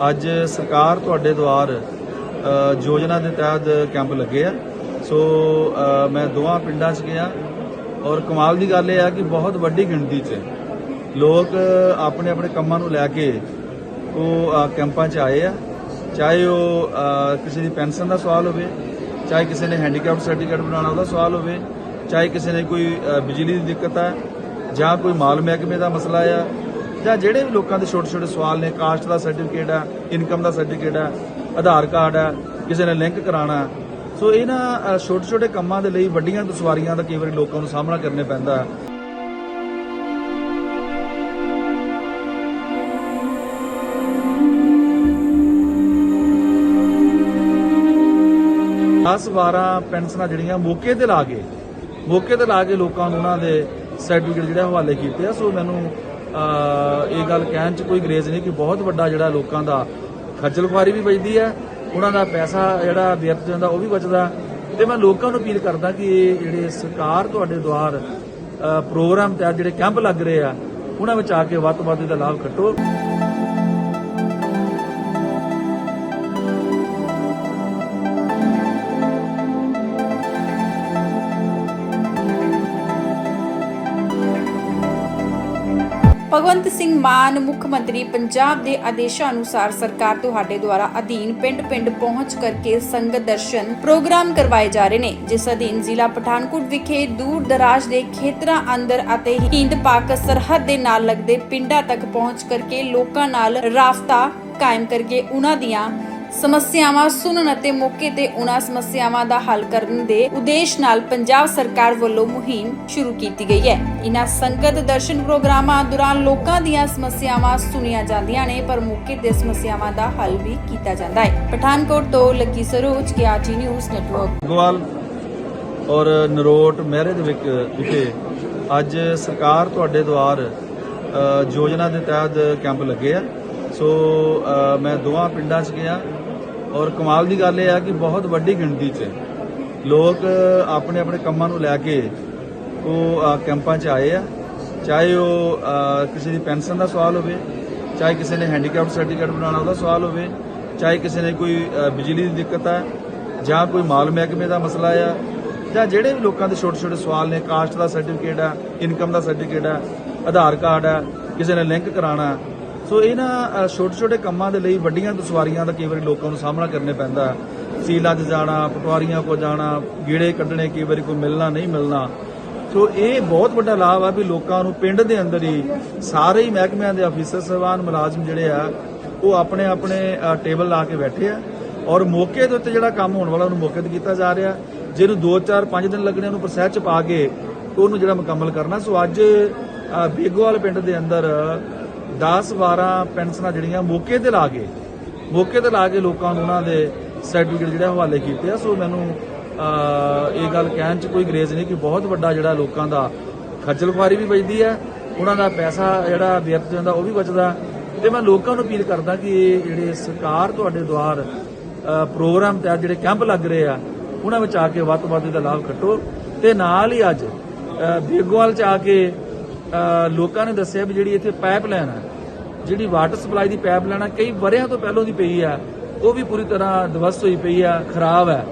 ਅੱਜ ਸਰਕਾਰ ਤੁਹਾਡੇ ਦੁਆਰ ਯੋਜਨਾ ਦੇ ਤਹਿਤ ਕੈਂਪ ਲੱਗੇ ਆ। ਸੋ ਮੈਂ ਦੋਵਾਂ ਪਿੰਡਾਂ 'ਚ ਗਿਆ ਔਰ ਕਮਾਲ ਦੀ ਗੱਲ ਇਹ ਆ ਕਿ ਬਹੁਤ ਵੱਡੀ ਗਿਣਤੀ 'ਚ ਲੋਕ ਆਪਣੇ ਆਪਣੇ ਕੰਮਾਂ ਨੂੰ ਲੈ ਕੇ ਉਹ ਕੈਂਪਾਂ 'ਚ ਆਏ ਆ। ਚਾਹੇ ਉਹ ਕਿਸੇ ਦੀ ਪੈਨਸ਼ਨ ਦਾ ਸਵਾਲ ਹੋਵੇ, ਚਾਹੇ ਕਿਸੇ ਨੇ ਹੈਂਡੀਕੈਪ ਸਰਟੀਫਿਕੇਟ ਬਣਾਉਣਾ ਉਹਦਾ ਸਵਾਲ ਹੋਵੇ, ਚਾਹੇ ਕਿਸੇ ਨੇ ਕੋਈ ਬਿਜਲੀ ਦੀ ਦਿੱਕਤ ਆ ਜਾਂ ਕੋਈ ਮਾਲ ਮਹਿਕਮੇ ਦਾ ਮਸਲਾ ਆ ਜਾਂ ਜਿਹੜੇ ਵੀ ਲੋਕਾਂ ਦੇ ਛੋਟੇ ਛੋਟੇ ਸਵਾਲ ਨੇ, ਕਾਸਟ ਦਾ ਸਰਟੀਫਿਕੇਟ ਆ ਇਨਕਮ ਦਾ ਸਰਟੀਫਿਕੇਟ ਆ ਆਧਾਰ ਕਾਰਡ ਆ ਕਿਸੇ ਨੇ ਲਿੰਕ ਕਰਾਉਣਾ ਸੋ ਇਹਨਾਂ ਛੋਟੇ ਛੋਟੇ ਕੰਮਾਂ ਦੇ ਲਈ ਵੱਡੀਆਂ ਦੁਸ਼ਵਾਰੀਆਂ ਦਾ ਕਈ ਵਾਰੀ ਲੋਕਾਂ ਨੂੰ ਸਾਹਮਣਾ ਕਰਨੇ ਪੈਂਦਾ ਹੈ। ਦਸ 12 ਪੈਨਸ਼ਨਾਂ ਜਿਹੜੀਆਂ ਮੌਕੇ ਤੇ ਲਾ ਕੇ, ਮੌਕੇ ਤੇ ਲਾ ਕੇ ਲੋਕਾਂ ਨੂੰ ਉਹਨਾਂ ਦੇ ਸਰਟੀਫਿਕੇਟ ਜਿਹੜੇ ਹਵਾਲੇ ਕੀਤੇ ਆ। ਸੋ ਮੈਨੂੰ ਇਹ ਗੱਲ ਕਹਿਣ ਚ ਕੋਈ ਗਰੇਜ਼ ਨਹੀਂ ਕਿ ਬਹੁਤ ਵੱਡਾ ਜਿਹੜਾ ਲੋਕਾਂ ਦਾ ਖੱਜਲ ਖੁਆਰੀ ਵੀ ਬਚਦੀ ਹੈ, ਉਹਨਾਂ ਦਾ ਪੈਸਾ ਜਿਹੜਾ ਵਿਅਰਥ ਜਾਂਦਾ ਉਹ ਵੀ ਬਚਦਾ ਤੇ ਮੈਂ ਲੋਕਾਂ ਨੂੰ ਅਪੀਲ ਕਰਦਾ ਕਿ ਇਹ ਜਿਹੜੇ ਸਰਕਾਰ ਤੁਹਾਡੇ ਦੁਆਰ ਪ੍ਰੋਗਰਾਮ ਤੇ ਜਿਹੜੇ ਕੈਂਪ ਲੱਗ ਰਹੇ ਆ, ਉਹਨਾਂ ਵਿੱਚ ਆ ਕੇ ਵੱਧ ਤੋਂ ਵੱਧ ਇਹਦਾ ਲਾਭ ਕੱਟੋ ਭਗਵੰਤ ਸਿੰਘ ਮਾਨ, ਮੁੱਖ ਮੰਤਰੀ ਪੰਜਾਬ ਦੇ ਆਦੇਸ਼ਾਂ ਅਨੁਸਾਰ ਸਰਕਾਰ ਤੁਹਾਡੇ ਦੁਆਰਾ ਅਧੀਨ ਪਿੰਡ-ਪਿੰਡ ਪਹੁੰਚ ਕਰਕੇ ਸੰਗਤ ਦਰਸ਼ਨ ਪ੍ਰੋਗਰਾਮ ਕਰਵਾਏ ਜਾ ਰਹੇ ਨੇ। ਜਿਸ ਅਧੀਨ ਜ਼ਿਲ੍ਹਾ ਪਠਾਨਕੋਟ ਵਿਖੇ ਦੂਰ ਦਰਾਜ ਦੇ ਖੇਤਰਾਂ ਅੰਦਰ ਅਤੇ ਹਿੰਦ ਪਾਕ ਸਰਹੱਦ ਦੇ ਨਾਲ ਲੱਗਦੇ ਪਿੰਡਾਂ ਤੱਕ ਪਹੁੰਚ ਕਰਕੇ ਲੋਕਾਂ ਨਾਲ ਰਾਬਤਾ ਕਾਇਮ ਕਰਕੇ ਉਹਨਾਂ ਦੀਆਂ ਸਮੱਸਿਆਵਾਂ ਸੁਣਨ ਅਤੇ ਮੌਕੇ ਤੇ ਉਹਨਾਂ ਸਮੱਸਿਆਵਾਂ ਦਾ ਹੱਲ ਕਰਨ ਦੇ ਉਦੇਸ਼ ਨਾਲ ਪੰਜਾਬ ਸਰਕਾਰ ਵੱਲੋਂ ਮੁਹਿੰਮ ਸ਼ੁਰੂ ਕੀਤੀ ਗਈ ਹੈ। ਇਨ੍ਹਾਂ ਸੰਗਤ ਦਰਸ਼ਨ ਪ੍ਰੋਗਰਾਮਾਂ ਦੌਰਾਨ ਲੋਕਾਂ ਦੀਆਂ ਸਮੱਸਿਆਵਾਂ ਸੁਣੀਆਂ ਜਾਂਦੀਆਂ ਨੇ, ਪਰ ਮੌਕੇ ਤੇ ਸਮੱਸਿਆਵਾਂ ਦਾ ਹੱਲ ਵੀ ਕੀਤਾ ਜਾਂਦਾ ਹੈ। ਪਠਾਨਕੋਟ ਤੋਂ ਲੱਕੀ ਸਰੋਜ ਕਿਆਜੀ ਨਿਊਜ਼ ਨੈਟਵਰਕ। ਗੋਵਾਲ ਔਰ ਨਰੋਟ ਮਹਿਰੇ ਦੇ ਵਿਖੇ ਅੱਜ ਸਰਕਾਰ ਤੁਹਾਡੇ ਦੁਆਰ ਯੋਜਨਾ ਦੇ ਤਹਿਤ ਕੈਂਪ ਲੱਗੇ ਆ। ਸੋ ਮੈਂ ਦੋਵਾਂ ਪਿੰਡਾਂ 'ਚ ਗਿਆ। ਔਰ ਕਮਾਲ ਦੀ ਗੱਲ ਇਹ ਆ ਕਿ ਬਹੁਤ ਵੱਡੀ ਗਿਣਤੀ 'ਚ ਲੋਕ ਆਪਣੇ ਆਪਣੇ ਕੰਮਾਂ ਨੂੰ ਲੈ ਕੇ ਉਹ ਕੈਂਪਾਂ 'ਚ ਆਏ ਆ। ਚਾਹੇ ਉਹ ਕਿਸੇ ਦੀ ਪੈਨਸ਼ਨ ਦਾ ਸਵਾਲ ਹੋਵੇ, ਚਾਹੇ ਕਿਸੇ ਨੇ ਹੈਂਡੀਕੈਪ ਸਰਟੀਫਿਕੇਟ ਬਣਾਉਣਾ ਉਹਦਾ ਸਵਾਲ ਹੋਵੇ, ਚਾਹੇ ਕਿਸੇ ਨੇ ਕੋਈ ਬਿਜਲੀ ਦੀ ਦਿੱਕਤ ਹੈ ਜਾਂ ਕੋਈ ਮਾਲ ਮਹਿਕਮੇ ਦਾ ਮਸਲਾ ਆ ਜਾਂ ਜਿਹੜੇ ਵੀ ਲੋਕਾਂ ਦੇ ਛੋਟੇ ਛੋਟੇ ਸਵਾਲ ਨੇ, ਕਾਸਟ ਦਾ ਸਰਟੀਫਿਕੇਟ ਆ, ਇਨਕਮ ਦਾ ਸਰਟੀਫਿਕੇਟ ਆ, ਆਧਾਰ ਕਾਰਡ ਆ, ਕਿਸੇ ਨੇ ਲਿੰਕ ਕਰਾਉਣਾ ਸੋ ਇਹਨਾਂ ਛੋਟੇ ਛੋਟੇ ਕੰਮਾਂ ਦੇ ਲਈ ਵੱਡੀਆਂ ਦੁਸ਼ਵਾਰੀਆਂ ਦਾ ਕਈ ਵਾਰੀ ਲੋਕਾਂ ਨੂੰ ਸਾਹਮਣਾ ਕਰਨੇ ਪੈਂਦਾ। ਸੀਲਾਂ 'ਚ ਜਾਣਾ, ਪਟਵਾਰੀਆਂ ਕੋ ਜਾਣਾ, ਗੀੜੇ ਕੱਢਣੇ, ਕਈ ਵਾਰੀ ਕੋਈ ਮਿਲਣਾ, ਨਹੀਂ ਮਿਲਣਾ। ਸੋ ਇਹ ਬਹੁਤ ਵੱਡਾ ਲਾਭ ਆ ਵੀ ਲੋਕਾਂ ਨੂੰ ਪਿੰਡ ਦੇ ਅੰਦਰ ਹੀ ਸਾਰੇ ਹੀ ਮਹਿਕਮਿਆਂ ਦੇ ਅਫੀਸਰ ਸਹਿਬਾਨ, ਮੁਲਾਜ਼ਮ ਜਿਹੜੇ ਆ, ਉਹ ਆਪਣੇ ਆਪਣੇ ਟੇਬਲ ਲਾ ਕੇ ਬੈਠੇ ਆ ਔਰ ਮੌਕੇ ਦੇ ਉੱਤੇ ਜਿਹੜਾ ਕੰਮ ਹੋਣ ਵਾਲਾ ਉਹਨੂੰ ਮੌਕੇ ਤੇ ਕੀਤਾ ਜਾ ਰਿਹਾ। ਜਿਹਨੂੰ 2 4 5 ਦਿਨ ਲੱਗਣੇ, ਉਹਨੂੰ ਪ੍ਰੋਸੈਸ ਚ ਪਾ ਕੇ ਉਹਨੂੰ ਜਿਹੜਾ ਮੁਕੰਮਲ ਕਰਨਾ। ਸੋ ਅੱਜ ਬੇਗੋਵਾਲ ਪਿੰਡ ਦੇ ਅੰਦਰ 10 12 ਪੈਨਸ਼ਨਾਂ ਜਿਹੜੀਆਂ ਮੌਕੇ ਤੇ ਲਾ ਕੇ, ਮੌਕੇ ਤੇ ਲਾ ਕੇ ਲੋਕਾਂ ਨੂੰ ਉਹਨਾਂ ਦੇ ਸਰਟੀਫਿਕੇਟ ਜਿਹੜੇ ਹਵਾਲੇ ਕੀਤੇ ਆ। ਸੋ ਮੈਨੂੰ ਇਹ ਗੱਲ ਕਹਿਣ ਚ ਕੋਈ ਗਰੇਜ਼ ਨਹੀਂ ਕਿ ਬਹੁਤ ਵੱਡਾ ਜਿਹੜਾ ਲੋਕਾਂ ਦਾ ਖੱਜਲ ਖੁਆਰੀ ਵੀ ਬਚਦੀ ਹੈ, ਉਹਨਾਂ ਦਾ ਪੈਸਾ ਜਿਹੜਾ ਵਿਅਰਥ ਜਾਂਦਾ ਉਹ ਵੀ ਬਚਦਾ ਤੇ ਮੈਂ ਲੋਕਾਂ ਨੂੰ ਅਪੀਲ ਕਰਦਾ ਕਿ ਇਹ ਜਿਹੜੇ ਸਰਕਾਰ ਤੁਹਾਡੇ ਦੁਆਰ ਪ੍ਰੋਗਰਾਮ ਤੇ ਜਿਹੜੇ ਕੈਂਪ ਲੱਗ ਰਹੇ ਆ, ਉਹਨਾਂ ਵਿੱਚ ਆ ਕੇ ਵੱਧ ਤੋਂ ਵੱਧ ਇਹਦਾ ਲਾਭ ਕੱਟੋ ਤੇ ਨਾਲ ਹੀ ਅੱਜ ਬੇਗਵਾਲ ਚ ਆ ਕੇ ਲੋਕਾਂ ਨੇ ਦੱਸਿਆ ਵੀ ਜਿਹੜੀ ਇੱਥੇ ਪਾਈਪਲਾਈਨ ਹੈ ਜਿਹੜੀ ਵਾਟਰ ਸਪਲਾਈ ਦੀ ਪਾਈਪਲਾਈਨ ਆ ਕਈ ਵਰਿਆਂ ਤੋਂ ਪਹਿਲਾਂ ਦੀ ਪਈ ਆ, ਉਹ ਵੀ ਪੂਰੀ ਤਰ੍ਹਾਂ ਦਵਸਤ ਹੋਈ ਪਈ ਆ, ਖਰਾਬ ਹੈ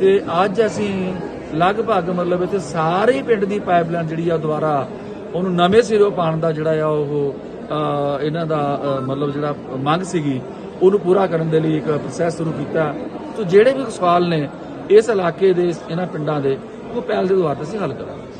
ਤੇ ਅੱਜ ਅਸੀਂ ਲਗਭਗ ਮਤਲਬ ਇੱਥੇ ਸਾਰੇ ਪਿੰਡ ਦੀ ਪਾਈਪਲਾਈਨ ਜਿਹੜੀ ਆ ਉਹ ਦੁਬਾਰਾ ਉਹਨੂੰ ਨਵੇਂ ਸਿਰੋਂ ਪਾਉਣ ਦਾ ਜਿਹੜਾ ਆ ਉਹ ਇਹਨਾਂ ਦਾ ਮਤਲਬ ਜਿਹੜਾ ਮੰਗ ਸੀਗੀ, ਉਹਨੂੰ ਪੂਰਾ ਕਰਨ ਦੇ ਲਈ ਇੱਕ ਪ੍ਰੋਸੈਸ ਸ਼ੁਰੂ ਕੀਤਾ। ਸੋ ਜਿਹੜੇ ਵੀ ਸਵਾਲ ਨੇ ਇਸ ਇਲਾਕੇ ਦੇ, ਇਹਨਾਂ ਪਿੰਡਾਂ ਦੇ, ਉਹ ਪਹਿਲ ਦੇ ਦੁਆਰਾ ਅਸੀਂ ਹੱਲ ਕਰਾਂਗੇ।